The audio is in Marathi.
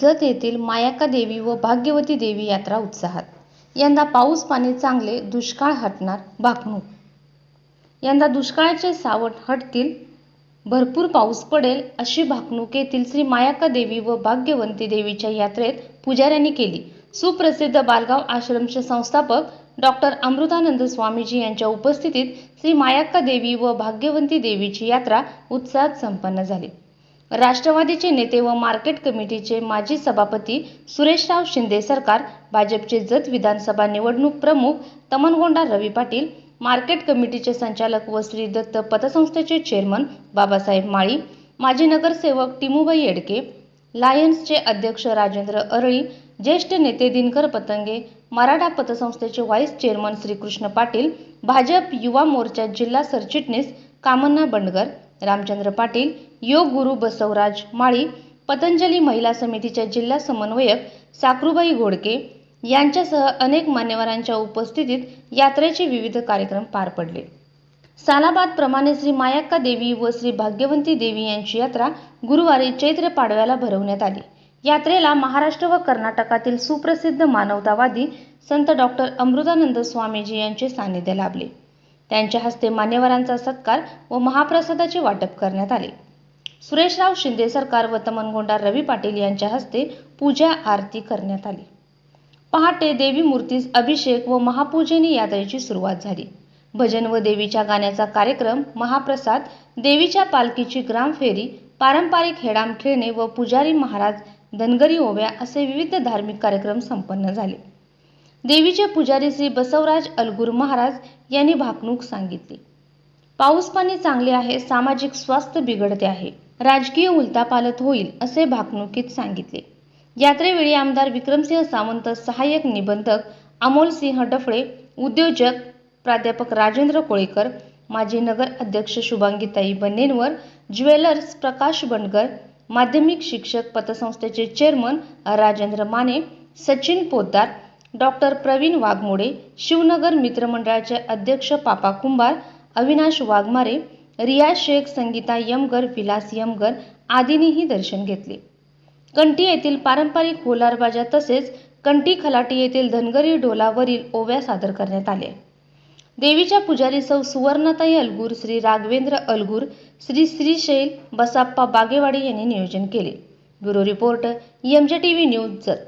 जत येथील मायाका देवी व भाग्यवती देवी यात्रा उत्साहात. यंदा पाऊस पाणी चांगले दुष्काळ हटणार भाकणूक यंदा दुष्काळाचे सावट हटतील भरपूर पाऊस पडेल अशी भाकणूक येथील श्री मायाका देवी व भाग्यवंती देवीच्या यात्रेत पुजाऱ्यांनी केली. सुप्रसिद्ध बालगाव आश्रमचे संस्थापक डॉक्टर अमृतानंद स्वामीजी यांच्या उपस्थितीत श्री मायाक्का देवी व भाग्यवंती देवीची यात्रा उत्साहात संपन्न झाली. राष्ट्रवादीचे नेते व मार्केट कमिटीचे माजी सभापती सुरेशराव शिंदे सरकार भाजपचे जत विधानसभा निवडणूक प्रमुख तमनगोंडा रवी पाटील मार्केट कमिटीचे संचालक व श्री दत्त पतसंस्थेचे चेअरमन बाबासाहेब माळी माजी नगरसेवक टिमूबाई येडके लायन्सचे अध्यक्ष राजेंद्र अरळी ज्येष्ठ नेते दिनकर पतंगे मराठा पतसंस्थेचे व्हाईस चेअरमन श्रीकृष्ण पाटील भाजप युवा मोर्चा जिल्हा सरचिटणीस कामन्ना बंडगर रामचंद्र पाटील योग गुरु बसवराज माळी पतंजली महिला समितीच्या जिल्हा समन्वयक साकरूबाई घोडके यांच्यासह अनेक मान्यवरांच्या उपस्थितीत यात्रेचे विविध कार्यक्रम पार पडले. सालाबाद प्रमाणे श्री मायाक्का देवी व श्री भाग्यवंती देवी यांची यात्रा गुरुवारी चैत्र पाडव्याला भरवण्यात आली. यात्रेला महाराष्ट्र व कर्नाटकातील सुप्रसिद्ध मानवतावादी संत डॉक्टर अमृतानंद स्वामीजी यांचे सानिध्य लाभले. त्यांच्या हस्ते मान्यवरांचा सत्कार व महाप्रसादाचे वाटप करण्यात आले. सुरेशराव शिंदे सरकार व तमनगोंडा रवी पाटील यांच्या हस्ते पूजा आरती करण्यात आली. पहाटे देवी मूर्तीस अभिषेक व महापूजेने यात्रेची सुरुवात झाली. भजन व देवीच्या गाण्याचा कार्यक्रम महाप्रसाद देवीच्या पालखीची ग्रामफेरी पारंपरिक हेडाम खेळणे व पुजारी महाराज धनगरी ओव्या असे विविध धार्मिक कार्यक्रम संपन्न झाले. देवीचे पुजारी श्री बसवराज अलगुर महाराज यांनी भाकणूक सांगितली. पाऊस पाणी चांगले आहे सामाजिक स्वास्थ्य बिघडते आहे राजकीय उलतापालत होईल असे भाकणुकीत सांगितले. यात्रेवेळी आमदार विक्रमसिंह सावंत सहाय्यक निबंधक अमोलसिंह डफळे उद्योजक प्राध्यापक राजेंद्र कोळेकर माजी नगर अध्यक्ष शुभांगीताई बन्नेनवर ज्वेलर्स प्रकाश बंडगर माध्यमिक शिक्षक पतसंस्थेचे चेअरमन राजेंद्र माने सचिन पोद्दार डॉक्टर प्रवीण वाघमोडे शिवनगर मित्रमंडळाचे अध्यक्ष पापा कुंभार अविनाश वाघमारे रिया शेख संगीता यमगर विलास यमगर आदींनीही दर्शन घेतले. कंटी येथील पारंपरिक होलारबाजा तसेच कंटी खलाटी येथील धनगरी ढोलावरील ओव्या सादर करण्यात आल्या. देवीच्या पुजारी सौ सुवर्णताई अलगूर श्री राघवेंद्र अलगूर श्री श्रीशैल बसाप्पा बागेवाडी यांनी नियोजन केले. Bureau report MJ TV news Jat.